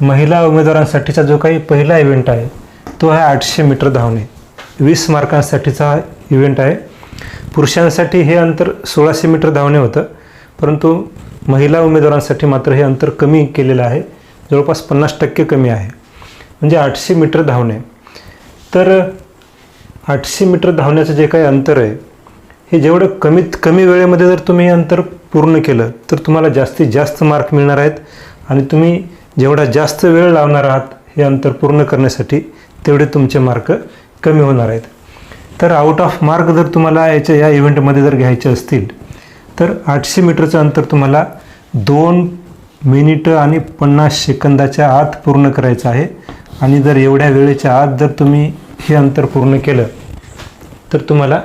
महिला उमेदवारांसाठीचा जो काही पहिला इव्हेंट आहे तो आहे आठशे मीटर धावणे. वीस मार्कांसाठीचा हा इव्हेंट आहे. पुरुषांसाठी हे अंतर सोळाशे मीटर धावणे होतं परंतु महिला उमेदवारांसाठी मात्र हे अंतर कमी केलेलं आहे. जवळपास पन्नास टक्के कमी आहे. म्हणजे आठशे मीटर धावणे. तर आठशे मीटर धावण्याचं जे काही अंतर आहे हे जेवढं कमीत कमी वेळेमध्ये जर तुम्ही हे अंतर पूर्ण केलं तर तुम्हाला जास्तीत जास्त मार्क मिळणार आहेत. आणि तुम्ही जेवढा जास्त वेळ लावणार आहात हे अंतर पूर्ण करण्यासाठी तेवढे तुमचे मार्क कमी होणार आहेत. तर आउट ऑफ मार्क जर तुम्हाला याच्या या इव्हेंटमध्ये जर घ्यायचे असतील तर आठशे मीटरचं अंतर तुम्हाला दोन मिनिटं आणि पन्नास सेकंदाच्या आत पूर्ण करायचं आहे. आणि जर एवढ्या वेळेच्या आत जर तुम्ही हे अंतर पूर्ण केलं तर तुम्हाला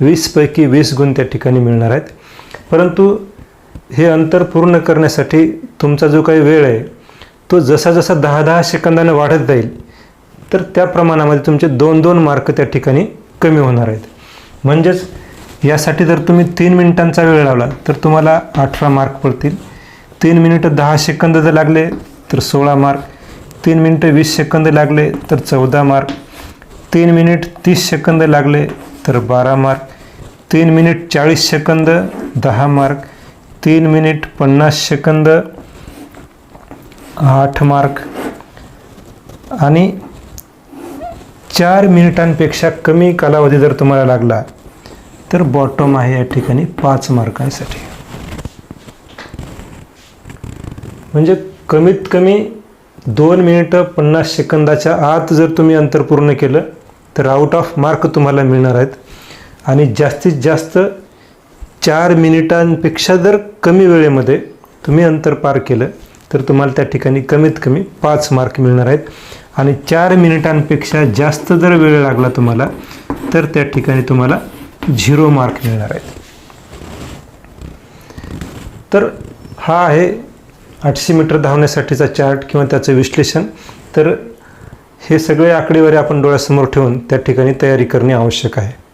वीसपैकी वीस गुण त्या ठिकाणी मिळणार आहेत. परंतु हे अंतर पूर्ण करण्यासाठी तुमचा जो काही वेळ आहे तो जसा जसा दहा दहा सेकंदानं वाढत जाईल तर त्या प्रमाणामध्ये तुमचे दोन दोन मार्क त्या ठिकाणी कमी होणार आहेत. म्हणजेच यासाठी जर तुम्ही तीन मिनिटांचा वेळ लावला तर तुम्हाला अठरा मार्क पडतील. तीन मिनिटं दहा सेकंद जर लागले तर सोळा मार्क तीन मिनिटं वीस सेकंद लागले तर चौदा मार्क तीन मिनिट तीस सेकंद लागले तर बारा मार्क तीन मिनिट चाळीस सेकंद दहा मार्क तीन मिनिट पन्नास सेकंद आठ मार्क. आणि चार मिनिटांपेक्षा कमी कालावधी जर तुम्हाला लागला तर बॉटम आहे या ठिकाणी पाच मार्कांसाठी. म्हणजे कमीत कमी दोन मिनिटं पन्नास सेकंदाच्या आत जर तुम्ही अंतर पूर्ण केलं तर आउट ऑफ मार्क तुम्हाला मिळणार आहेत. आणि जास्तीत जास्त चार मिनिटांपेक्षा जर कमी वेळेमध्ये तुम्ही अंतर पार केलं तर तुम्हाला त्या ठिकाणी कमीत कमी पाच मार्क मिळणार आहेत. आणि चार मिनिटांपेक्षा जास्त जर वेळ लागला तुम्हाला तर त्या ठिकाणी तुम्हाला झिरो मार्क मिळणार आहेत. तर हा आहे आठशे मीटर धावण्यासाठीचा चार्ट किंवा त्याचं विश्लेषण. तर हे सगळे आकडेवारी आपण डोळ्यासमोर ठेवून त्या ठिकाणी तयारी करणे आवश्यक आहे.